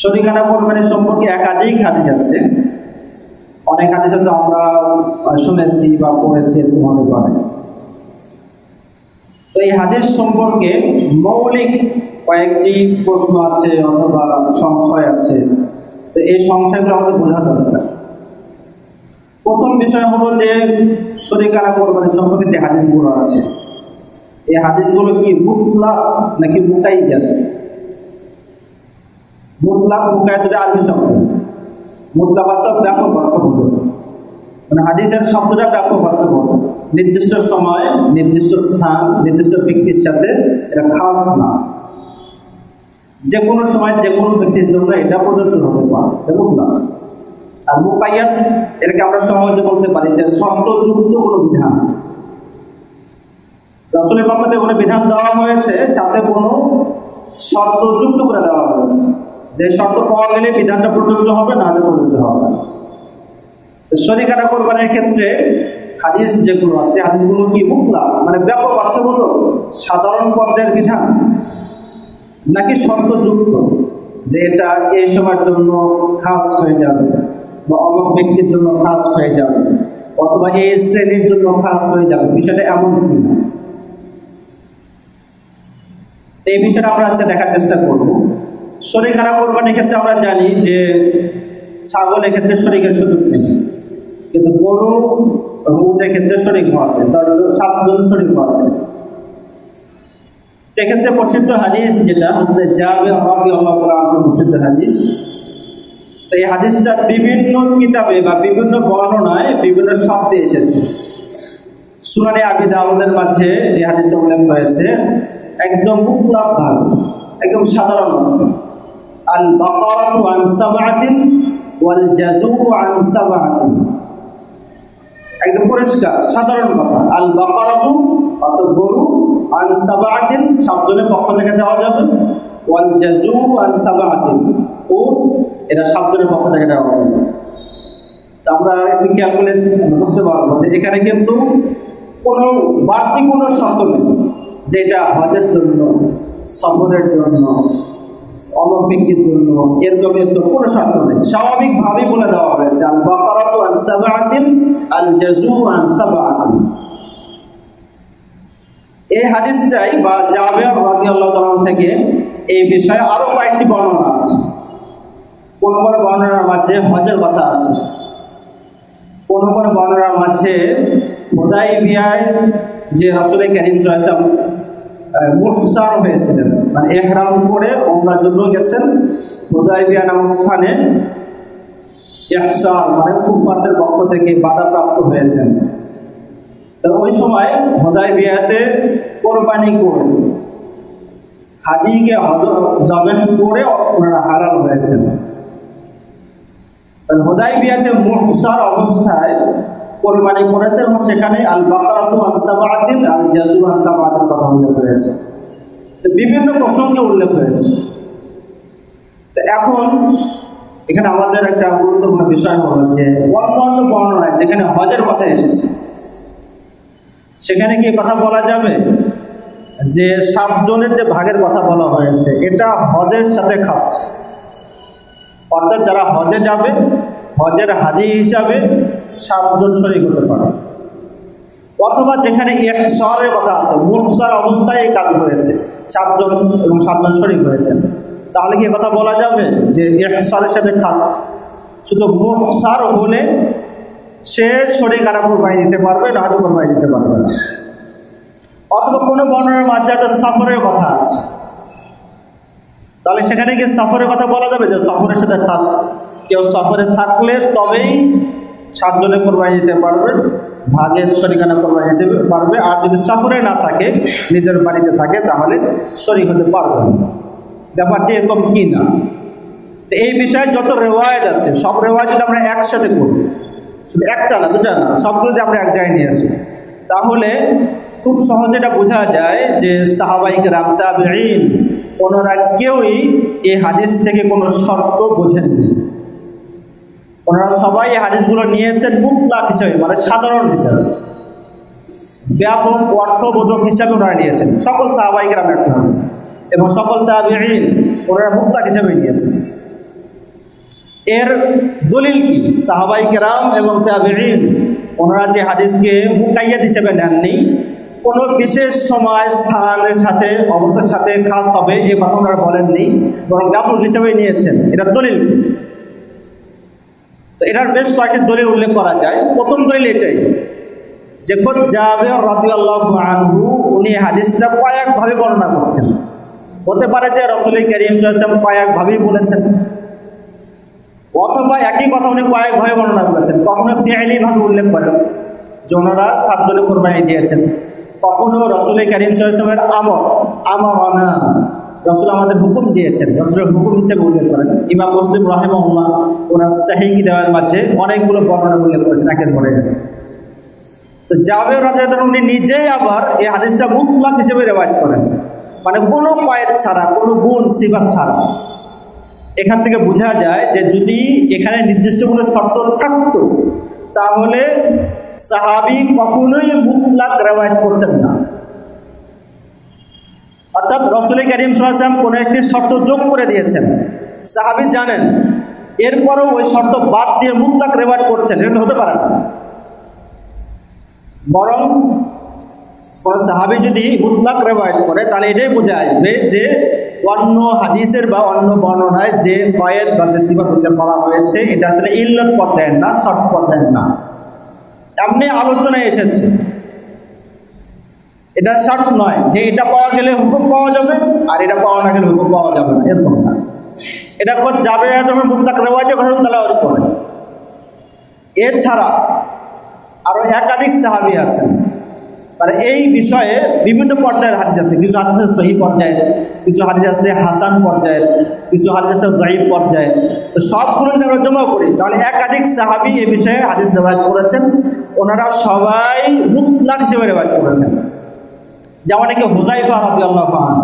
শরিকানা কোরবানি সম্পর্কে একাধিক হাদিস আছে। অনেক হাদিস হয়তো আমরা শুনেছি বা পড়েছি, এরকম হতে পারে। তো এই হাদিস সম্পর্কে মৌলিক কয়েকটি প্রশ্ন আছে অথবা সংশয় আছে। তো এই সংশয়গুলো আমাদের বোঝা দরকার। প্রথম বিষয় হলো যে শরিকানা কোরবানি সম্পর্কে যে হাদিসগুলো আছে, এই হাদিসগুলো কি মুতলাক নাকি মুকাইয়াত মুতলাক মুকাইয়াত দুটো আরবি শব্দ। মুতলাক অর্থ ব্যাপক অর্থ বলো মানে হাদিসের শব্দটা ব্যাপক অর্থ বলো নির্দিষ্ট সময়, নির্দিষ্ট স্থান, নির্দিষ্ট ব্যক্তির সাথে এটা খাস না। যে কোনো সময় যে কোনো ব্যক্তির জন্য এটা প্রযোজ্য হতে পারে, এটা মুতলাক। আর মুকাইয়াত এটাকে আমরা সহজে বলতে পারি যে শর্তযুক্ত কোনো বিধান। রসুলের পক্ষ থেকে কোনো বিধান দেওয়া হয়েছে, সাথে কোনো শর্ত যুক্ত করে দেওয়া হয়েছে। যে শর্ত পাওয়া গেলে বিধানটা প্রযোজ্য হবে, না হলে প্রযোজ্য হবে না। শরিকাটা কোরবানির ক্ষেত্রে হাদিস যেগুলো আছে, হাদিসগুলো কি মুতলাক? মানে ব্যাপক অর্থবোধ সাধারণ পর্যায়ের বিধান, নাকি শর্তযুক্ত যে এটা এই সময়ের জন্য খাস হয়ে যাবে, বা অমক ব্যক্তির জন্য খাস হয়ে যাবে, অথবা এই শ্রেণির জন্য খাস হয়ে যাবে? বিষয়টা এমন কি না? এই বিষয়টা আমরা আজকে দেখার চেষ্টা করব। শরীখানা কোরবানির ক্ষেত্রে আমরা জানি যে ছাগলের ক্ষেত্রে শরীরের সুযোগ নেই। কিন্তু গরু এবং উটের ক্ষেত্রে শরীর হওয়া যায় দশজন সাতজন শরীর হওয়া যায় সেক্ষেত্রে প্রসিদ্ধ হাদিস যেটা যাবে আমাকে প্রসিদ্ধ হাদিস। তো এই হাদিসটা বিভিন্ন কিতাবে বা বিভিন্ন বর্ণনায় বিভিন্ন শব্দে এসেছে। সুনানি আবি দাউদের মাঝে এই হাদিসটা উল্লেখ হয়েছে, একদম মুতলাক ভাবে, একদম সাধারণ অর্থে। আল বাকারাতু আন সাবআতিন ওয়াল জাযুরু আন সাবআতিন। একদম পরিষ্কার, সাধারণ কথা। আল বাকারাতু অর্থ গরু আন সাবআতিন সাতজনের পক্ষ থেকে দেওয়া যাবে। ওয়াল জাযুরু আন সাবআতিন, উট এটা সাতজনের পক্ষ থেকে দেওয়া যাবে। আমরা একটু খেয়াল করলে বুঝতে পারব যে এখানে কিন্তু কোনো বাড়তি কোনো শর্ত নেই যেটা হজের জন্য, সফরের জন্য অমক ব্যক্তির জন্য এরকম এরকম কোনো শর্ত নেই। স্বাভাবিকভাবেই বলে দেওয়া হয়েছে আল বাকারাত আল জাজু এই হাদিসটাই বা জাবের রাদিয়াল্লাহু তাআলা থেকে এই বিষয়ে আরও কয়েকটি বর্ণনা আছে। কোন কোন বর্ণনার মাঝে হজের কথা আছে। কোন কোন বর্ণনার মাঝে হোদাই বিয়ায় যে রসুল করিম সাল্লাম মুহসার হয়েছিলেন। মানে এহরাম করে ওমরার জন্য গেছেন হোদাই বিয়া নামক স্থানে। ইহসার মানে কুফারদের পক্ষ থেকে বাধাপ্রাপ্ত হয়েছেন। তো ওই সময় হোদাই বিয়াতে কোরবানি করে হাজিকে হজ জবেন করে ওনারা হালাল হয়েছেন। হোদাই বিয়াতে মুহসার অবস্থায় কোরবানি করেছে এবং সেখানে আল বাকারাতু আল সাবাআতিন আল জাজু সাবাআতিন কথা উল্লেখ হয়েছে তো বিভিন্ন প্রসঙ্গে উল্লেখ হয়েছে তো এখন এখানে আমাদের একটা গুরুত্বপূর্ণ বিষয় হলো যে অন্য অন্য বর্ণনায় যেখানে হজের কথা এসেছে, সেখানে কি কথা বলা যাবে? যে সাতজনের যে ভাগের কথা বলা হয়েছে, এটা হজের সাথে খাস। অর্থাৎ যারা হজে যাবে, হজের হাজি হিসাবে সাতজন শরিক হতে পারে। অথবা যেখানে ইহসারের কথা আছে মুহসার অবস্থায় এই কাজ হয়েছে, সাতজন এবং সাতজন শরিক হয়েছেন তাহলে কি কথা বলা যাবে যে ইহসারের সাথে খাস? শুধু মুহসার হলে সে শরিক আরা কোরবানি দিতে পারবে, না হয়তো কোরবানি দিতে পারবে না। অথবা কোনো বর্ণনার মাঝে একটা সফরের কথা আছে। তাহলে সেখানে গিয়ে সফরের কথা বলা যাবে যে সফরের সাথে খাস। কেউ সফরে থাকলে তবেই সাতজনে কোরবানি দিতে পারবে, ভাগে শরিকানা কোরবানি দিতে পারবে। আর যদি সফরে না থাকে, নিজের বাড়িতে থাকে, তাহলে শরিক হতে পারবে ব্যাপারটি এরকম কি না? তো এই বিষয়ে যত রেওয়ায়ত আছে, সব রেওয়ায়ত যদি আমরা একসাথে করি, শুধু একটা না, দুটা না, সবগুলো যদি আমরা এক জায়গায় নিয়ে আসি, তাহলে খুব সহজে এটা বোঝা যায় যে সাহাবাইক রামতাবিন ওনারা কেউই এই হাদিস থেকে কোনো শর্ত বোঝেননি। ওনারা সবাই হাদিসগুলো নিয়েছেন মুতলাক হিসাবে মানে সাধারণ হিসাবে। ব্যাপক অর্থবোধক হিসাবে ওনারা নিয়েছেন। সকল সাহাবাইক রাম এবং সকল তাবিন ওনারা মুতলাক হিসাবে নিয়েছেন। এর দলিল কি? সাহাবাই কেরাম এবং তাবেরিন ওনারা যে হাদিসকে মুকাইয়াদ হিসেবে নেননি, কোনো বিশেষ সময় স্থানের সাথে, অবস্থার সাথে খাস হবে, এ কথা ওনারা বলেননি, বরং ব্যাপক হিসেবে নিয়েছেন। এটা দলিল? তো এটার বেশ কয়েকটি দলিল উল্লেখ করা যায়। প্রথম দলিল এটাই যে খোদ জাবের রাদিয়াল্লাহু আনহু, উনি হাদিসটা কয়েকভাবে বর্ণনা করছেন। হতে পারে যে রসুল করিম সাল্লাম কয়েকভাবেই বলেছেন। অথবা একই কথা উনি কয়েকভাবে বর্ণনা করেছেন। কখনো ফিআলিভাবে উল্লেখ করেন। যে ওনারা সাতজনে কোরবানি দিয়েছেন। কখনো রসুল করিম সাল্লামের আমর আমর রসুল আমাদের হুকুম দিয়েছেন, রসুলের হুকুম হিসেবে উল্লেখ করেন। ইমাম মুসলিম রহেমউল্লাহ ওনার সাহিকি দেওয়ার মাঝে অনেকগুলো বর্ণনা উল্লেখ করেছেন একের পরে। তো জাবের রাজাদান উনি নিজেই আবার এই হাদিসটা মুতলাক হিসেবে রেওয়ায়ত করেন। মানে কোনো কয়েদ ছাড়া, কোনো গুণ, সিফাত ছাড়া। এখান থেকে বোঝা যায় যে যদি এখানে নির্দিষ্ট কোনো শর্ত থাকতো, তাহলে সাহাবি কখনোই মুতলাক রেওয়ায়ত করতেন না। অর্থাৎ রসুল করিম সাল্লাম কোনো একটি শর্ত যোগ করে দিয়েছেন। সাহাবি জানেন, এরপরও ওই শর্ত বাদ দিয়ে মুতলাক রেওয়ায়ত করছেন, এটা হতে পারে না। বরং কোন সাহাবি যদি মুতলাক রেওয়ায়ত করে, তাহলে এটাই বুঝে আসবে যে অন্য হাদিসের বা অন্য বর্ণনায় যে কয়েদ বা যে সিফাত উল্লেখ করা হয়েছে, এটা আসলে ইল্লত পর্যায়ের না শর্ট পর্যায়ের না। এমনি আলোচনায় এসেছে এটা শর্ত নয় যে এটা পাওয়া গেলে হুকুম পাওয়া যাবে আর এটা পাওয়া না গেলে হুকুম পাওয়া যাবে না, এরকম না। এটা খোঁজ যাবে যখন মুতলাক রেওয়াজে ঘটনা তালাওয়াত করে। এছাড়া আরও একাধিক সাহাবি আছেন। আর এই বিষয়ে বিভিন্ন পর্যায়ের হাদিস আছে। কিছু হাদিস আছে সহি পর্যায়ের, কিছু হাদিস আছে হাসান পর্যায়ের, কিছু হাদিস আছে দাইব পর্যায়ের। তো সবগুলো যদি আমরা জমা করি, তাহলে একাধিক সাহাবি এই বিষয়ে হাদিস রেবায়ত করেছেন। ওনারা সবাই মুতলাক হিসেবে রেবায়ত করেছেন। যেমন একে হুজাইফা রাদি আল্লাহ খান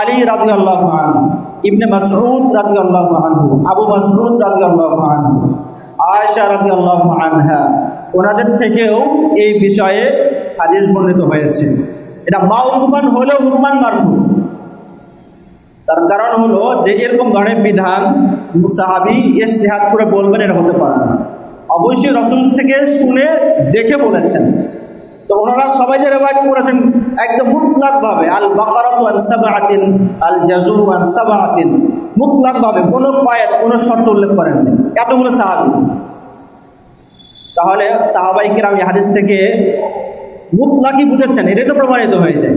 আলী রাদি আল্লাহ খান ইবনে মাসরুদ রাদি আল্লাহ আনহু, আবু মাসরুদ রাদি আল্লাহ আনহু আয়সা রাদি আল্লাহ আনহা, ওনাদের থেকেও এই বিষয়ে হাদিস বর্ণিত হয়েছে। এটা মা মাউকুমান হলেও হুকমান মারফু। তার কারণ হলো যে এরকম ধরনের বিধান সাহাবি ইস্তেহাদ করে বলবেন এটা হতে পারে না। অবশ্যই রসুল থেকে শুনে দেখে বলেছেন। তো ওনারা সবাই যে রেবায়ত করেছেন একদম মুতলাকভাবে আল বাকারাতু আন সাবাআতিন আল জাজুরু আন সাবাআতিন। মুতলাকভাবে, কোনো কয়েদ কোনো শর্ত উল্লেখ করেননি এতগুলো সাহাবি। তাহলে সাহাবাই কিরাম এই হাদিস থেকে মুতলাকি বুঝেছেন, এটাই তো প্রমাণিত হয়ে যায়।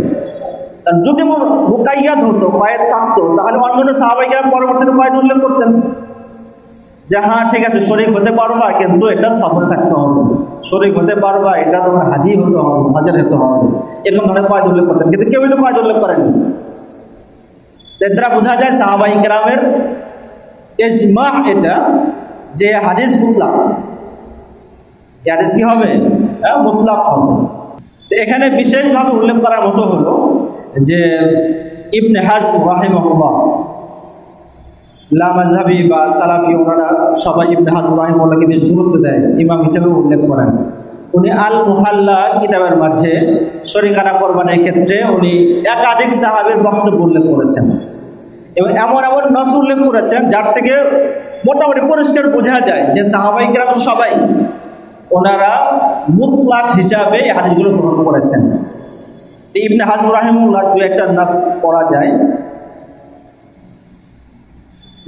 যদি মুকাইয়াত হতো কয়েদ থাকতো, তাহলে অন্যান্য সাহাবাই কিরাম পরবর্তীতে কয়েদ উল্লেখ করতেন। যে হ্যাঁ ঠিক আছে, শরিক হতে পারবা, কিন্তু এটা সফরে থাকতে হবে। শরিক হতে পারবা, এটা তোমার হাজি হতে হবে, হাজার হতে হবে। এরকম ধরনের কয়েদ উল্লেখ করতেন। কিন্তু কেউই তো কয়েদ উল্লেখ করেন? এর বোঝা যায় সাহাবাই গ্রামের এজমা এটা, যে হাদিস মুতলাক। হাদিস কি হবে? হ্যাঁ মুতলাক হবে। তো এখানে বিশেষভাবে উল্লেখ করার মতো হলো যে ইবনে হাজ রাহিমহুল্লাহ লামাজাবি বা সালাফি ওনারা সবাই ইবনে হাজম রাহিমুল্লাহকে বেশ গুরুত্ব দেয়, ইমাম হিসেবে উল্লেখ করেন। উনি আল মুহাল্লা কিতাবের মাঝে শরিকানা কোরবানের ক্ষেত্রে উনি একাধিক সাহাবের বক্তব্য উল্লেখ করেছেন এবং এমন এমন নস উল্লেখ করেছেন যার থেকে মোটামুটি পরিষ্কার বোঝা যায় যে সাহাবাই গ্রাম সবাই ওনারা মুতলাক হিসাবে এই হাদিসগুলো গ্রহণ করেছেন। ইবনে হাজম রাহিমুল্লাহ দু একটা নাস পড়া যায়।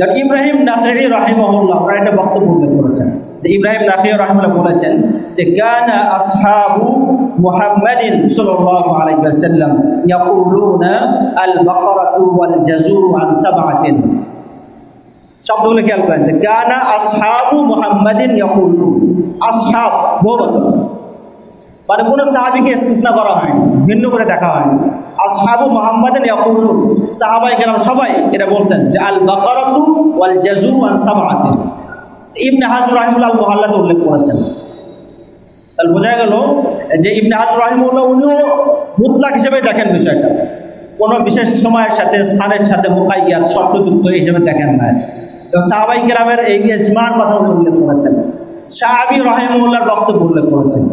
যেমন ইব্রাহিম নাফেরি রাহিমহুল্লাহ ওরা একটা বক্তব্য উল্লেখ করেছেন। যে ইব্রাহিম নাফি রাহিমুল্লাহ বলেছেন যে, কানা আসহাবু মুহাম্মাদিন সাল্লাল্লাহু আলাইহি ওয়াসাল্লাম ইয়াকুলুনা আল বাকারাতু ওয়াল জাজুরু আন সাবআতিন। শব্দগুলো খেয়াল করেন যে, কানা আসহাবু মুহাম্মাদিন ইয়াকুলু আসহাব বহুবচন। মানে কোনো সাহাবিকে ইস্তিসনা করা হয়নি, ভিন্ন করে দেখা হয়নি। আসহাবু মোহাম্মদের ইয়াকুলু সাহাবাই কেরাম সবাই এটা বলতেন যে আল বাকারাতু ওয়াল জাজু আন সাবাআতিন ইবনে হাজর রাহিমুল্লাহ মুহাল্লাতে উল্লেখ করেছেন। তাহলে বোঝা গেল যে, ইবনে হাজর রাহিমুল্লাহ উনিও মুতলাক হিসেবে দেখেন বিষয়টা। কোনো বিশেষ সময়ের সাথে, স্থানের সাথে মোকাই মোকাইয়াত শর্তযুক্ত হিসেবে দেখেন না সাহাবাই কেরামের এই ইজমার কথা উনি উল্লেখ করেছেন। সাহাবি রাহিমুল্লাহর বক্তব্য উল্লেখ করেছেন।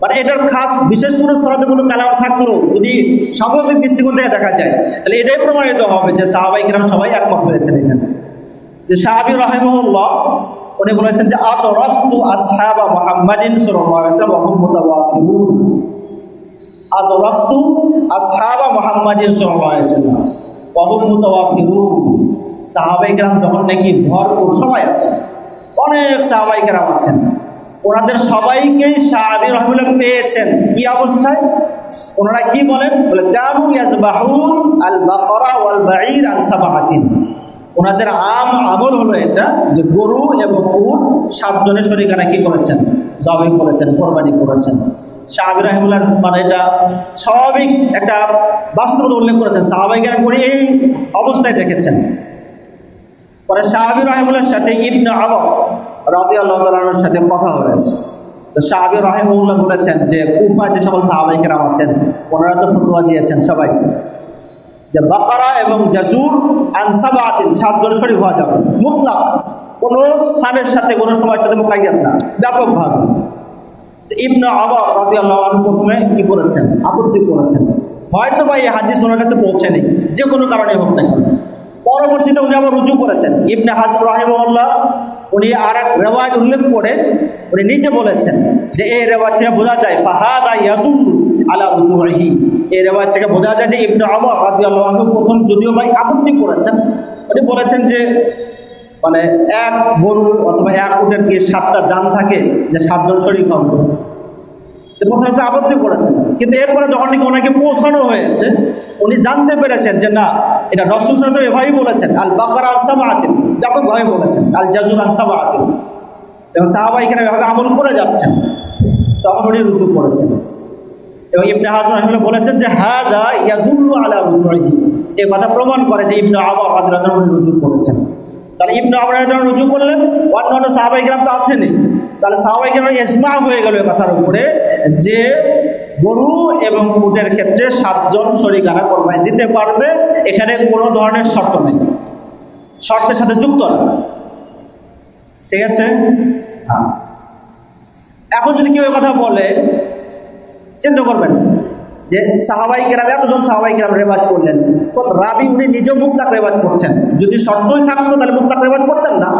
মানে এটার খাস বিশেষ কোনো সরাতে কোনো কালাম থাকলেও যদি স্বাভাবিক দৃষ্টিকোণ থেকে দেখা যায়, তাহলে এটাই প্রমাণিত হবে যে সাহাবাই কিরাম সবাই একমত হয়েছেন এখানে। যে সাহাবি রাহিমুল্লাহ উনি বলেছেন যে আদরাতু আসহাবা মুহাম্মাদিন হুম মুতাওয়াফিরুন আদরাতু আসহাবা মুহাম্মাদিন হুম মুতাওয়াফিরুন সাহাবায়ে কেরাম যখন নাকি ভরপুর সবাই আছে, অনেক সাহাবায়ে কেরাম আছেন। ওনাদের সবাইকেই সাহাবি রহমুল্লাহ পেয়েছেন। কি অবস্থায়? ওনারা কি বলেন? বলে, কানু ইয়াজবাহুন আল বাকরা ওয়াল বাঈর আন সাবাহাতিন। ওনাদের আম, আমল হলো এটা যে গরু এবং উট সাতজনের শরীকারা কি করেছেন? জবাই করেছেন, কোরবানি করেছেন। সাহাবি রাহিমুল্লাহ মানে এটা স্বাভাবিক একটা বাস্তবতা উল্লেখ করেছেন। সাহাবাই জ্ঞান করে এই অবস্থায় দেখেছেন। পরে সাহাবি রাহিমুল্লার সাথে ইবনে আবক রাদি আল্লাহ তালার সাথে কথা হয়েছে। তো সাহাবি রাহিমুল্লাহ বলেছেন যে কুফা যে সকল সাহাবাই কেরাম আছেন, ওনারা তো ফটোয়া দিয়েছেন সবাই। যে বাকারা এবং জাসুর আনসাবাতিন সাতজন শরীর হওয়া যাবে। মুতলাক। কোনো স্থানের সাথে, কোনো সময়ের সাথে মোকাইয়াত না। ব্যাপকভাবে। ইবনে আবার রাদি আল্লাহ প্রথমে কি করেছেন? আপত্তি করেছেন। হয়তো বা এই হাদিস ওনার কাছে পৌঁছেনি। যে কোনো কারণে হোক না পরবর্তীতে উনি আবার রুজু করেছেন। ইবনে হাজব রাহিমউল্লাহ উনি আর এক রেওয়ায়ত উল্লেখ করে উনি নিজে বলেছেন যে এই রেওয়াজ থেকে বোঝা যায়, ফাহাদা ইয়াদুল্লু আলা রুজুহি এই রেওয়াজ থেকে বোঝা যায় যে ইবনে আমর রাদিয়াল্লাহু আনহু প্রথম যদিও ভাই আপত্তি করেছেন, উনি বলেছেন যে মানে এক গরু অথবা এক উটের কি সাতটা যান থাকে যে সাতজন শরীর হবে প্রথমে তো আপত্তি করেছেন। কিন্তু এরপরে যখন নাকি ওনাকে পৌঁছানো হয়েছে, উনি জানতে পেরেছেন যে না এটা রসুল সাহেব এভাবেই বলেছেন আল বাকার আল আতিন ব্যাপকভাবে বলেছেন আল জাজুর আল আতিন এবং সাহাবা এখানে এভাবে আমল করে যাচ্ছেন। তখন উনি রুজু করেছেন। এবং ইবনে হাজম রহমুল্লাহ বলেছেন যে হাজা ইয়াদুল্লু আলা রুজুহি এ কথা প্রমাণ করে যে ইবনে আবা আনহু রুজু করেছেন। তাহলে ইবনে আমর রাদিয়াল্লাহু রুজু করলেন অন্য অন্য সাহাবাই গ্রাম তো আছেনই। তাহলে সাহাবাই গ্রাম ইসমা হয়ে গেল কথার উপরে যে গরু এবং উটের ক্ষেত্রে সাতজন শরিকানা কোরবানি দিতে পারবে, এখানে কোনো ধরনের শর্ত নেই। শর্তের সাথে যুক্ত না। ঠিক আছে? হ্যাঁ। এখন যদি কেউ কথা বলে, চিন্তা করবেন যে সাহাবাই কেরাম, এতজন সাহাবাই কেরাম রেবাজ করলেন। তো রাবি উনি নিজেও মুতলাক রেবাজ করছেন। যদি শর্তই থাকতো, তাহলে মুতলাক রেবাজ করতেন না।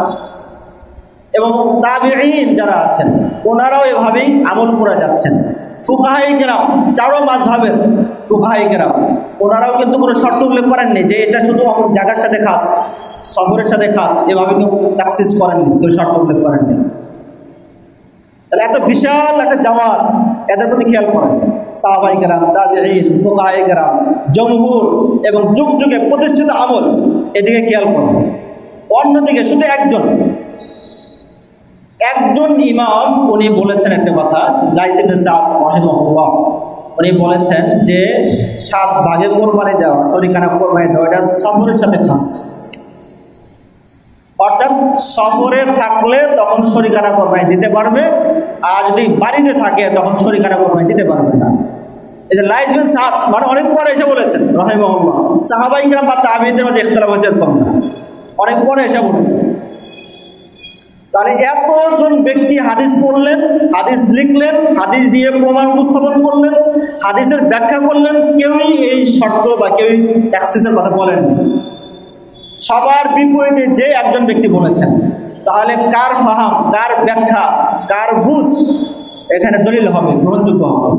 এবং তাবিঈন যারা আছেন, ওনারাও এভাবেই আমল করে যাচ্ছেন। ফুকাহাই কেরাম, চারো মাঝহের ফুকাহাই কেরাম, ওনারাও কিন্তু কোনো শর্ত উল্লেখ করেননি যে এটা শুধু আমার জায়গার সাথে খাস, সফরের সাথে খাস, এভাবে কেউ তাকসিস করেননি, কেউ শর্ত উল্লেখ করেননি। তাহলে এত বিশাল একটা জামাত এদের প্রতি খেয়াল করেন। সাহাবাই গেরাম তাবিহীন ফোকাহাই গেরাম জমহুর এবং যুগ যুগে প্রতিষ্ঠিত আমল এদিকে খেয়াল করেন। অন্যদিকে শুধু একজন একজন ইমাম উনি বলেছেন একটা কথা লাইসেন্স উনি বলেছেন যে সাত ভাগে কোরবানি যাওয়া শরিকানা কোরবানি দেওয়া, এটা সফরের সাথে খাস। অর্থাৎ সফরে থাকলে তখন শরিকানা কোরবানি দিতে পারবে। আর যদি বাড়িতে থাকে, তখন শরিকানা কোরবানি দিতে পারবে না। এই যে লাইসেন্স সাত মানে অনেক পরে এসে বলেছেন রহিমহল্লা সাহাবাই গ্রাম বা তাবিদের মাঝে ইখতলাফ হয়েছে কম না। অনেক পরে এসে বলেছেন। তাহলে এতজন ব্যক্তি হাদিস পড়লেন, হাদিস লিখলেন, হাদিস দিয়ে প্রমাণ উপস্থাপন করলেন, হাদিসের ব্যাখ্যা করলেন, কেউই এই শর্ত বা কেউই ট্যাক্সিসের কথা বলেননি। সবার বিপরীতে যে একজন ব্যক্তি বলেছেন, তাহলে কার ফাহাম, কার ব্যাখ্যা, কার বুঝ এখানে দলিল হবে, গ্রহণযোগ্য হবে?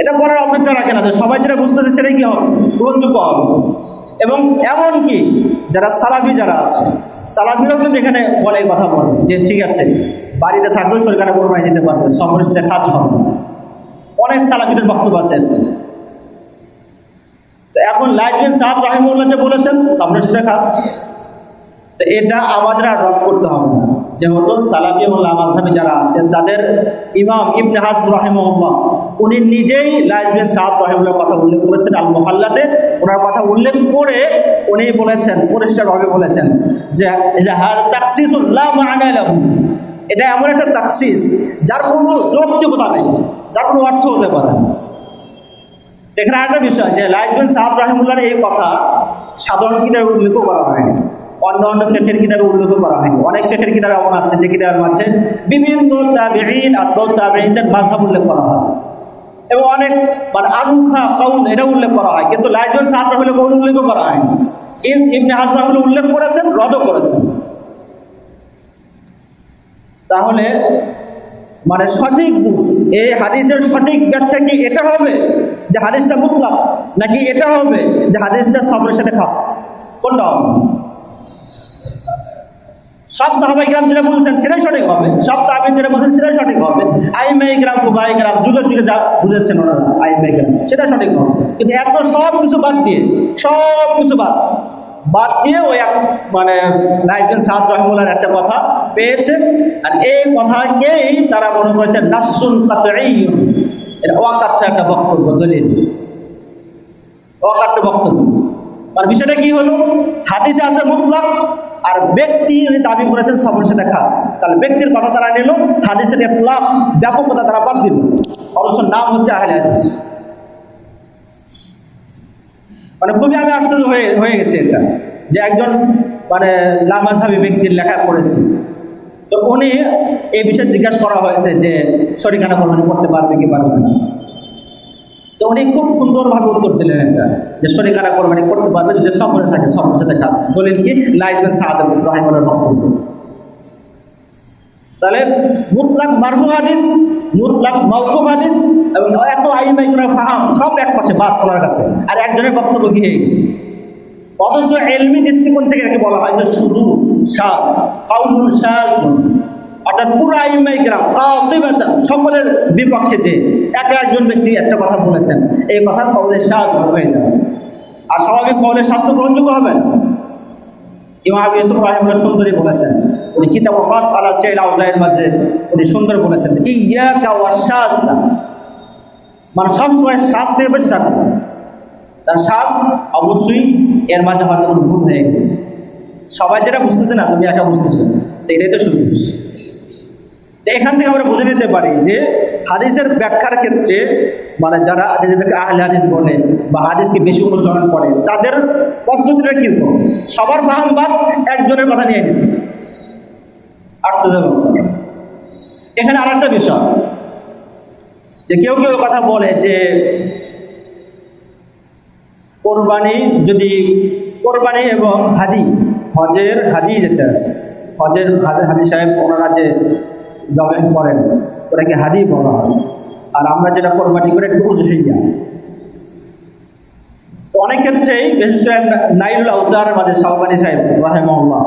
এটা বলার অপেক্ষা রাখে না, যে সবাই যেটা বুঝতেছে সেটাই কি হবে? গ্রহণযোগ্য হবে। এবং এমন কি, যারা সালাফি যারা আছে, সালাফিরাও কিন্তু এখানে বলে কথা বলে, যে ঠিক আছে, বাড়িতে থাকলেও সরকারে কোরবানি দিতে পারবে সমরের সাথে কাজ হবে অনেক সালাফিদের বক্তব্য আছে এখন লাইসেন্স সাহাব রাহিমুল্লাহ যে বলেছেন সমরের সাথে কাজ তো এটা আমাদের আর রদ করতে হবে না। যেহেতু সালাফি এবং লামাসাবি যারা আছেন, তাদের ইমাম ইবনে হাসব রাহিমুল্লাহ উনি নিজেই লাইসবেন সাহাব রাহিমুল্লাহ কথা উল্লেখ করেছেন আল মোহাল্লাতে ওনার কথা উল্লেখ করে উনি বলেছেন পরিষ্কারভাবে বলেছেন যে এটা এমন একটা তাকসিস যার কোনো যৌক্তিকতা নেই, যার কোনো অর্থ হতে পারে না। এখানে একটা বিষয় যে লাইসবেন সাহাব রাহিমুল্লাহ এই কথা সাধারণ কিতাবে উল্লেখ করা হয়নি। অন্য অন্য ফেকের কিতাবে উল্লেখ করা হয়নি। অনেক ফেকের কিতাবে এমন আছে যে কিতাবের মাঝে বিভিন্ন মাঝাব উল্লেখ করা হয়। এবং অনেক মানে আনুখা কৌন এটা উল্লেখ করা হয়। কিন্তু লাইসবেন সাহাব রাহিমুল্লাহ কৌন উল্লেখ করা হয়নি। ইব- ইবনে হাজমাগুলো উল্লেখ করেছেন, রদও করেছেন। তাহলে মানে সঠিক এই হাদিসের সঠিক ব্যাখ্যা কি এটা হবে? যে হাদিসটা মুতলাক নাকি এটা হবে? যে হাদিসটা সবরের সাথে খাস। কোনটা সব সাহাবাই গ্রাম যেটা বুঝছেন সেটাই সঠিক হবে। সব তাবিন যেটা বুঝছেন সেটাই সঠিক হবে। আইমাই গ্রাম ফুবাই গ্রাম যুগে যুগে যা বুঝেছেন ওনারা আইমাই গ্রাম সেটা সঠিক হবে। কিন্তু এত সব কিছু বাদ দিয়ে সব কিছু বাদ বাদ দিয়ে ওই এক মানে নাইজবেন সাদ রহমুল্লার একটা কথা পেয়েছে। আর এই কথাকেই তারা মনে করেছে নাসুন কাতঈ এটা অকাত্য একটা বক্তব্য, দলিল। অকাট্য বক্তব্য। মানে বিষয়টা কি হলো? হাদিসে আছে মুতলাক, আর ব্যক্তি উনি দাবি করেছেন সবর সাথে খাস। তাহলে ব্যক্তির কথা তারা নিল, হাদিসের ইতলাক, ব্যাপকতা তারা বাদ দিল। অবশ্য নাম হচ্ছে আহলে হাদিস। মানে খুবই আমি আশ্চর্য হয়ে হয়ে গেছে এটা, যে একজন মানে লামাঝাবি ব্যক্তির লেখা পড়েছি। তো উনি এই বিষয়ে জিজ্ঞাসা করা হয়েছে যে শরিকানা কোরবানি করতে পারবে কি পারবে না। তো উনি খুব সুন্দরভাবে উত্তর দিলেন একটা যে শরিকানা কোরবানি করতে পারবে যদি সফরে থাকে, সফরের সাথে কাজ বলেন কি? লাইজবেন সাহাদ রাহিমের বক্তব্য। তাহলে মুতলাক মারফু হাদিস মুতলাক মাউকুফ হাদিস এবং এত আইমাই করে ফাহাম, সব এক পাশে বাদ করার কাছে। আর একজনের বক্তব্য কি হয়ে গেছে? অথচ এলমি দৃষ্টিকোণ থেকে একে বলা হয় যে সুজু, সাজ, কাউলুন সাজুন। অর্থাৎ পুরো আইমাই গ্রাম কাউতিবাতা সকলের বিপক্ষে যে এক একজন ব্যক্তি একটা কথা বলেছেন, এই কথা কৌলের সাজ হয়ে যাবে। আর স্বাভাবিক কৌলের স্বাস্থ্য গ্রহণযোগ্য হবে না। ইমাম ইউসুফ রাহিমুল্লাহ সুন্দরী বলেছেন উনি কিতাব ওয়াকাত আলা সাইল আউজাইয়ের মাঝে উনি সুন্দর বলেছেন ওয়াশাজ মানে সবসময় শ্বাস থেকে বেঁচে থাকবে তার শ্বাস অবশ্যই এর মাঝে হয়তো কোনো ভুল হয়ে গেছে। সবাই যেটা বুঝতেছে না, তুমি একা বুঝতেছো তো এটাই তো সুযোগ। তো এখান থেকে আমরা বুঝে নিতে পারি যে হাদিসের ব্যাখ্যার ক্ষেত্রে মানে যারা নিজেদেরকে আহলে হাদিস বলে বা হাদিসকে বেশি অনুসরণ করে, তাদের পদ্ধতিটা কীরকম? সবার ফাহাম বাদ একজনের কথা নিয়ে নিছে। ব্যাপার। এখানে আর একটা বিষয়, যে কেউ কেউ কথা বলে যে কোরবানি, যদি কোরবানি এবং হাদি, হজের হাদি যেটা আছে, হজের হাজের হাদি সাহেব ওনারা যে জবেন করেন ওটাকে হাদি বলা হয় আর আমরা যেটা কোরবানি করে একটু উজহিয়া তো অনেক ক্ষেত্রেই বিশেষ করে নাইলুল আউদ্দার মাঝে সাহবানি সাহেব রাহেমল্লাহ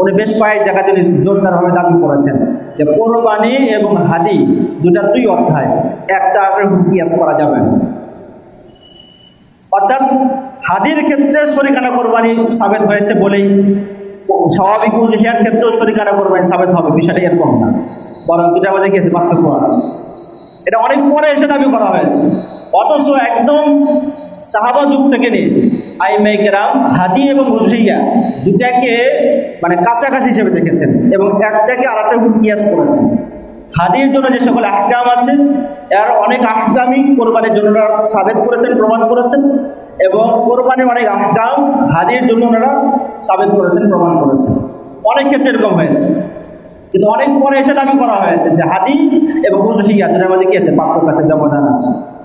উনি বেশ কয়েক জায়গাতে উনি জোরদারভাবে দাবি করেছেন যে কোরবানি এবং হাদি দুটা দুই অধ্যায়, একটা হুকিয়াস করা যাবে। অর্থাৎ হাদির ক্ষেত্রে শরিকানা কোরবানি সাবেত হয়েছে বলেই স্বাভাবিক উজহিয়ার ক্ষেত্রেও শরিকানা কোরবানি সাবেত হবে, বিষয়টা এরকম না। বরং দুটার মধ্যে গেছে পার্থক্য আছে। এটা অনেক পরে এসে দাবি করা হয়েছে। অথচ একদম সাহাবা যুগ থেকে নিয়ে আইমাই কেরাম, হাদি এবং উজহিয়া দুটাকে মানে কাছাকাছি হিসেবে দেখেছেন এবং একটাকে আর একটা কিয়াস করেছেন। হাদির জন্য যে সকল আহকাম আছে, এর অনেক আহকামই কোরবানির জন্য ওনারা সাবেত করেছেন, প্রমাণ করেছেন এবং কোরবানির অনেক আহকাম হাদির জন্য ওনারা সাবেত করেছেন, প্রমাণ করেছেন। অনেক ক্ষেত্রে এরকম হয়েছে। কিন্তু অনেক পরে এসে দাবি করা হয়েছে যে হাদি এবং উজহিয়া দুটার মধ্যে কি আছে? পার্থক্য আছে, ব্যবধান আছে।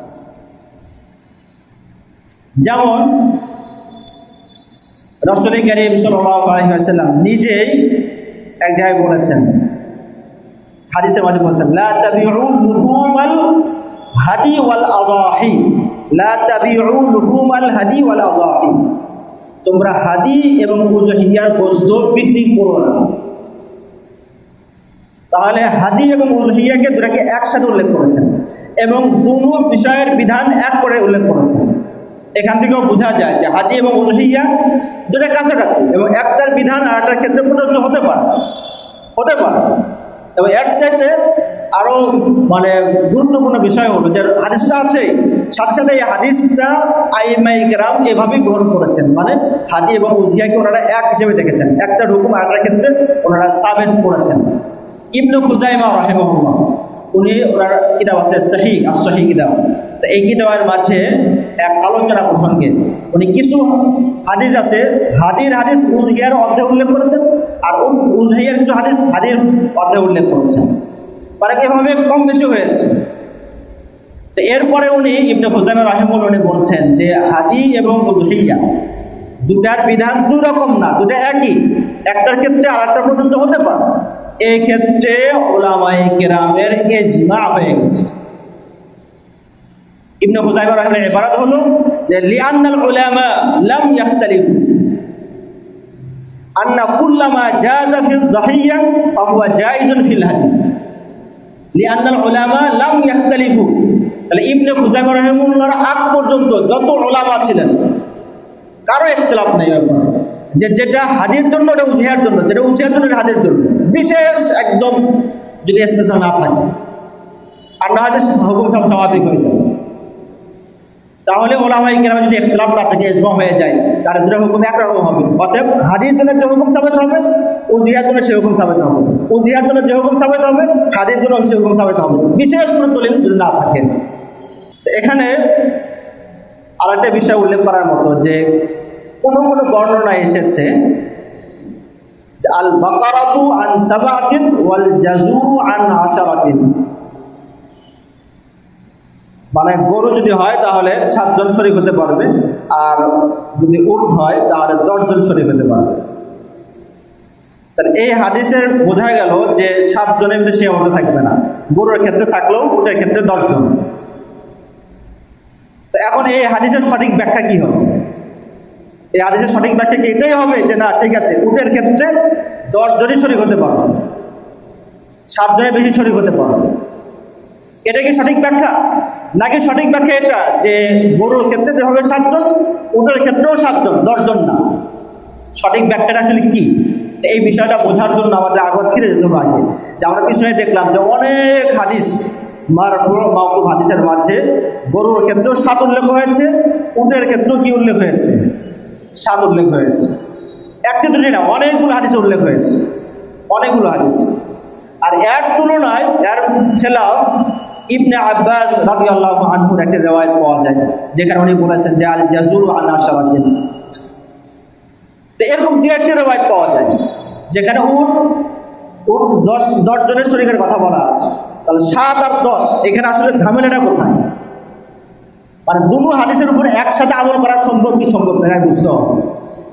যেমন রসুল করিম সাল্লাম নিজেই এক জায়গায় বলেছেন, হাদিসের মধ্যে বলছেন হাদি ওয়াল আদাহি হাদি ওয়াল আদাহি তোমরা হাদি এবং উজহিয়ার গোস্ত বিক্রি করো না। তাহলে হাদি এবং উজহিয়াকে দুটাকে একসাথে উল্লেখ করেছেন এবং দুনো বিষয়ের বিধান এক করে উল্লেখ করেছেন। এখান থেকেও বোঝা যায় যে হাদি এবং উজহিয়া দুটা কাছাকাছি এবং একটার বিধান আর একটার ক্ষেত্রে প্রযোজ্য হতে পারে হতে পারে। এবং এক চাইতে আরও মানে গুরুত্বপূর্ণ বিষয় হলো যে হাদিসটা আছে সাথে সাথে এই হাদিসটা আইমাই গ্রাম এভাবেই গ্রহণ করেছেন। মানে হাদি এবং উজিয়াকে ওনারা এক হিসেবে দেখেছেন একটা হুকুম আর একটার ক্ষেত্রে ওনারা সাবেন করেছেন। ইবনু খুজাইমা রাহেমহুল্লাহ। উনি ওনার কিতাব আছে সহি, আর সহি কিতাব। তো এই কিতাবের মাঝে এক আলোচনা প্রসঙ্গে উনি কিছু হাদিস আছে, হাদির হাদিস উজহিয়ার অধ্যায় উল্লেখ করেছেন, আর উজহিয়ার কিছু হাদিস হাদির অধ্যায় উল্লেখ করেছেন। মানে এভাবে কম বেশি হয়েছে? তো এরপরে উনি ইবনে হুসাইন রাহিমুল উনি বলছেন যে হাদি এবং উজহিয়া দুটার বিধান দু রকম না, দুটা একই। একটার ক্ষেত্রে আর একটা প্রযোজ্য হতে পারে। এই ক্ষেত্রে ওলামাই কেরামের এজমা হয়ে গেছে। ইবনে হুজাইমা রহমানের ইবারত হলো যে, লিআন্নাল উলামা লাম ইয়াখতালিফু। আন্না কুল্লামা জাযা ফিল যাহিয়া ফাহুয়া জায়েজুন ফিল হাদি। লিআন্নাল উলামা লাম ইয়াখতালিফু। তাহলে ইবনে হুজাইমা রহমাহুল্লাহর আগ পর্যন্ত যত উলামা ছিলেন, কারও ইখতিলাফ নাই ব্যাপারে। যে, যেটা হাদির জন্য, ওটা উজিহার জন্য, যেটা উজিহার জন্য হাদির জন্য। বিশেষ একদম যদি এসেসা না থাকে আর না হুকুম সব স্বাভাবিক হয়ে যায়। তাহলে ওলামাই কেরাম যদি ইখতলাফ না থাকে ইজমা হয়ে যায় তার দুটো হুকুম একরকম হবে। অতএব হাদির জন্য যে হুকুম সাবেত হবে উজিহার জন্য সে হুকুম সাবেত হবে। উজিহার জন্য যে হুকুম সাবেত হবে হাদির জন্য সে হুকুম সাবেত হবে। বিশেষ কোনো দলিল যদি না থাকে। তো এখানে আরেকটা বিষয় উল্লেখ করার মতো যে কোনো কোনো বর্ণনা এসেছে আল বাকারাতু আন সাবাতিন ওয়াল জাজুরু আন আশারাতিন। মানে গরু যদি হয় তাহলে সাতজন শরিক হতে পারবে, আর যদি উট হয় তাহলে দশজন শরিক হতে পারবে। তাহলে এই হাদিসের বোঝা গেল যে সাতজনের মধ্যে সীমাবদ্ধ থাকবে না। গরুর ক্ষেত্রে থাকলেও উটের ক্ষেত্রে দশজন। তো এখন এই হাদিসের সঠিক ব্যাখ্যা কি হবে? এই হাদিসের সঠিক ব্যাখ্যা কি এটাই হবে যে না, ঠিক আছে, উটের ক্ষেত্রে দশজনই শরিক হতে পারবে সাতজনের বেশি শরিক হতে পারবে। এটা কি সঠিক ব্যাখ্যা? নাকি সঠিক ব্যাখ্যা এটা যে গরুর ক্ষেত্রে যেভাবে সাতজন উটের ক্ষেত্রেও সাতজন দশজন না? সঠিক ব্যাখ্যাটা আসলে কি? এই বিষয়টা বোঝার জন্য আমাদের আগত ফিরে যেতে আগে। যে আমরা পিছনে দেখলাম যে অনেক হাদিস মারফুল মাহকুব হাদিসের মাঝে গরুর ক্ষেত্রেও সাত উল্লেখ হয়েছে, উটের ক্ষেত্রেও কি উল্লেখ হয়েছে? সাত উল্লেখ হয়েছে। একটি দুটি না, অনেকগুলো হাদিসে উল্লেখ হয়েছে। অনেকগুলো হাদিস। আর এর তুলনায় এর খেলাফ ইবনে আব্বাস রাজি আল্লাহ আনহুর একটি রেওয়ায়ত পাওয়া যায়, যেখানে উনি বলেছেন যে আল জাজুর আনা সাবাতিন তো এরকম দু একটি রেওয়ায়ত পাওয়া যায়, যেখানে উট উট দশ দশ জনের শরীরের কথা বলা আছে। তাহলে সাত আর দশ, এখানে আসলে ঝামেলাটা কোথায়? মানে দুনো হাদিসের উপরে একসাথে আমল করা সম্ভব কি সম্ভব না বুঝতে হবে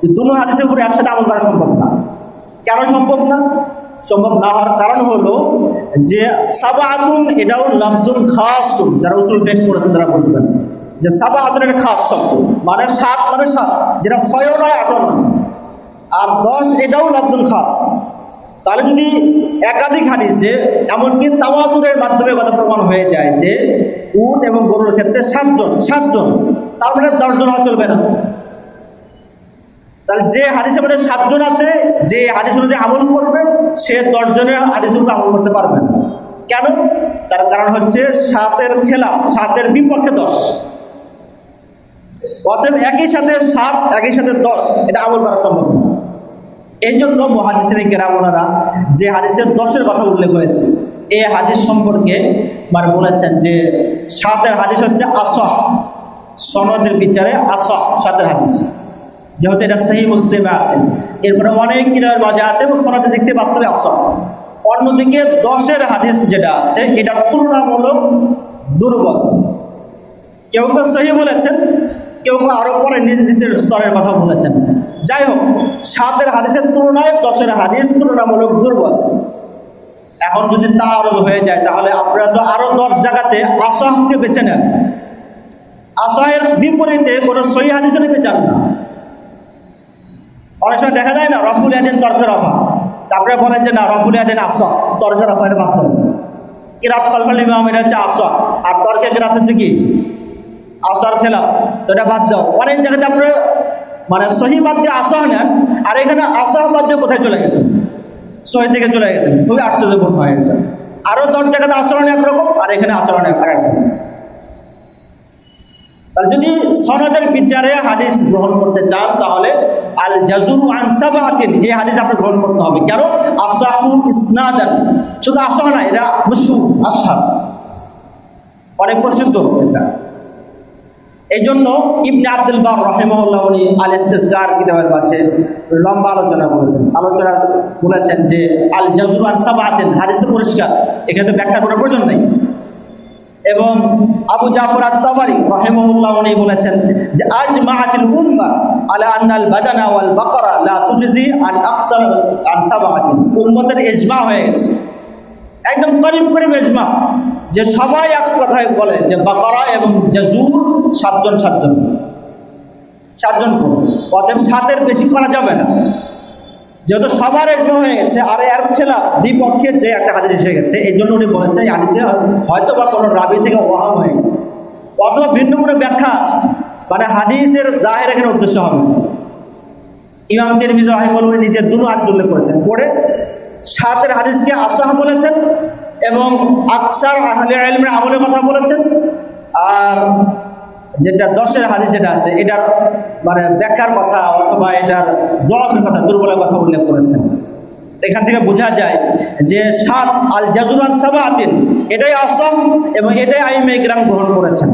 যে দুনো হাদিসের উপরে একসাথে আমল করা সম্ভব না। কেন সম্ভব না? সম্ভব না হওয়ার কারণ হলো যে সাবাহাতুন এটাও লাফজুন খাসুন, যারা উসুল ফেক করেছেন তারা বুঝবেন। যে সাবাহাতুন এটা খাস শব্দ মানে সাত মানে সাত, যেটা ছয়ও নয় আটও নয়। আর দশ, এটাও লাফজুন খাস। তাহলে যদি একাধিক হাদিসে এমনকি তাওয়াতুরের মাধ্যমে কথা প্রমাণ হয়ে যায় যে, উট এবং গরুর ক্ষেত্রে সাতজন সাতজন, তার মানে দশজন হওয়া চলবে না। তাহলে যে হাদিসের মধ্যে সাতজন আছে, যে হাদিস অনুযায়ী আমল করবে, সে দশজনের হাদিস উপর আমল করতে পারবে না। কেন? তার কারণ হচ্ছে সাতের খেলা সাতের বিপক্ষে দশ। অতএব একই সাথে সাত, একই সাথে দশ, এটা আমল করা সম্ভব না। এই জন্য মহাদিসের কেরামনারা যে হাদিসের দশের কথা উল্লেখ হয়েছে এই হাদিস সম্পর্কে মানে বলেছেন যে সাতের হাদিস হচ্ছে আসহ, সনদের বিচারে আসহ সাতের হাদিস। যেহেতু এটা সেই মুসলিমে আছে, এরপরে অনেক কিরার মাঝে আছে এবং সনদের থেকে বাস্তবে আসহ। অন্যদিকে দশের হাদিস যেটা আছে, এটা তুলনামূলক দুর্বল। কেউ কেউ সহি বলেছেন কেউ কেউ আরও পরে নিজ নিজের স্তরের কথা বলেছেন। যাই হোক, সাতের হাদিসের তুলনায় দশের হাদিস তুলনামূলক দুর্বল। এখন যদি তা আরও হয়ে যায়, তাহলে আপনারা তো আরও দশ জায়গাতে আসাহকে বেছে নেন। আসাহের বিপরীতে কোনো সহি হাদিসও নিতে চান না। অনেক সময় দেখা যায় না, রফুল আদিন তর্কের অভাব তারপরে বলেন যে, না, রফুল আদিন আসহ তর্কের অভাব এটা বাদ করেন কিরাত খলফল ইমাম, এটা হচ্ছে আসহ। আর তর্কে কিরাত হচ্ছে কি? আসার খেলাফ তো এটা বাদ দাও। অনেক জায়গাতে আপনার মানে সহি বাদ দিয়ে আসাহ নেন আর এখানে আসাহ বাদ দিয়ে কোথায় চলে গেছেন সহি থেকে চলে গেছেন খুবই আশ্চর্য বোধ হয় এটা। আরও দশ জায়গাতে আচরণ একরকম, আর এখানে আচরণ এক যদি সনদের বিচারে হাদিস গ্রহণ করতে চান, তাহলে আল জাজুর আনসাবাতিন এই হাদিস আপনি গ্রহণ করতে হবে। কেন? আসাহু ইসনাদান। শুধু আসাহ না এটা মুসু আসাহ অনেক প্রসিদ্ধ এটা। এই জন্য ইবনে আব্দুল বার রহেমউল্লাহ উনি আল ইস্তেসগার কিতাবের মাঝে লম্বা আলোচনা করেছেন। আলোচনা বলেছেন যে আল জাজুর আনসাবাতিন হাদিস তো পরিষ্কার। এখানে তো ব্যাখ্যা করার প্রয়োজন নেই। এবং আবু জাফর আত-তাবারি রাহিমাহুল্লাহ উনি বলেছেন যে আজ মাহাতিল উম্মা আলা আন্নাল বাদানা ওয়াল বাকারা লা তুজজি আন আকসার আন সাবাহাতিন উম্মতের এজমা হয়ে গেছে। একদম করিম করিম ইজমা। যে সবাই এক কথায় বলে যে বাকারা এবং জাজুর সাতজন সাতজন। সাতজন করো অতএব সাতের বেশি করা যাবে না। যেহেতু সবার এজমা হয়ে গেছে, আর এর খেলাফ বিপক্ষে যে একটা হাদিস এসে গেছে, এই জন্য উনি বলেছেন এই হাদিসে হয়তো বা কোনো রাবি থেকে ওয়াহাম হয়ে গেছে। অথবা ভিন্ন কোনো ব্যাখ্যা আছে? মানে হাদিসের জাহের এখানে উদ্দেশ্য হবে। ইমাম তিরমিজি রাহিমুল উনি নিজের দুটো হাদিস উল্লেখ করেছেন। পরে সাতের হাদিসকে আসাহ বলেছেন এবং আকসার আহলে ইলমের আমলের কথা বলেছেন। আর যেটা দশের হাদিস যেটা আছে, এটার মানে ব্যাখ্যার কথা অথবা এটার দলের কথা, দুর্বলের কথা উল্লেখ করেছেন। এখান থেকে বোঝা যায় যে সাত আল জাজুরান সাবাতিন, এটাই আসম এবং এটাই আইমে গ্রাম গ্রহণ করেছেন।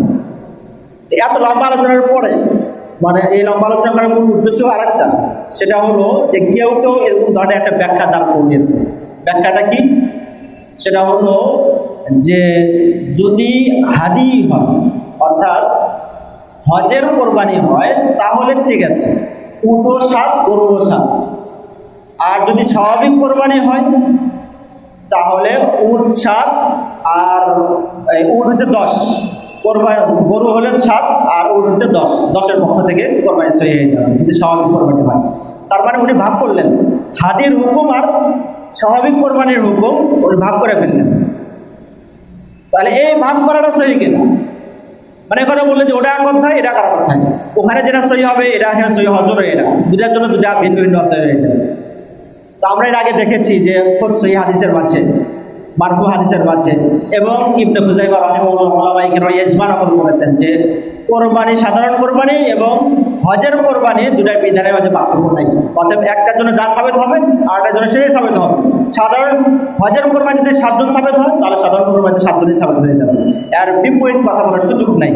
এত লম্বা আলোচনার পরে মানে এই লম্বা আলোচনা করার মূল উদ্দেশ্য আরেকটা, সেটা হলো যে কেউ কেউ এরকম ধরনের একটা ব্যাখ্যা দাঁড় করিয়েছে। ব্যাখ্যাটা কি? সেটা হলো যে যদি হাদি হয়, অর্থাৎ হজের কোরবানি হয়, তাহলে ঠিক আছে। উটো সাত গরুও সাত আর যদি স্বাভাবিক কোরবানি হয়, তাহলে উট সাত আর উট হচ্ছে দশ। কোরবানি, গরু হলে সাত আর উট হচ্ছে দশ। দশের পক্ষ থেকে কোরবানি সহি হয়ে যাবে, যদি স্বাভাবিক কোরবানি হয়। তার মানে উনি ভাগ করলেন। হাদির হুকুম আর স্বাভাবিক কোরবানির হুকুম উনি ভাগ করে ফেললেন। তাহলে এই ভাগ করাটা সহি কিনা? মানে কথা বললেন যে ওটা অধ্যায়, এটা কার অধ্যায়। ওখানে যেটা সহি হবে, এটা হ্যাঁ সহি হজর এটা। দুটার জন্য দুটা ভিন্ন ভিন্ন অধ্যায় হয়ে যায় তো আমরা এর আগে দেখেছি যে খোদ সহি হাদিসের মাঝে মারফু হাদিসের মাঝে। এবং ইবনে খুজাইমা রহিমাহুল্লাহ ইসমান ইজমান আমল করেছেন যে, কোরবানি সাধারণ কোরবানি এবং হজের কোরবানি দুটাই বিধানের মাঝে পার্থক্য নেই। অর্থাৎ একটার জন্য যা সাবেত হবে আর একটার জন্য সেই সাবেত হবে। সাধারণ হজের কোরবানি যদি সাতজন সাবেত হয়, তাহলে সাধারণ কোরবানিতে সাতজনই সাবেত হয়ে যাবে। আর বিপরীত কথা বলার সুযোগ নাই।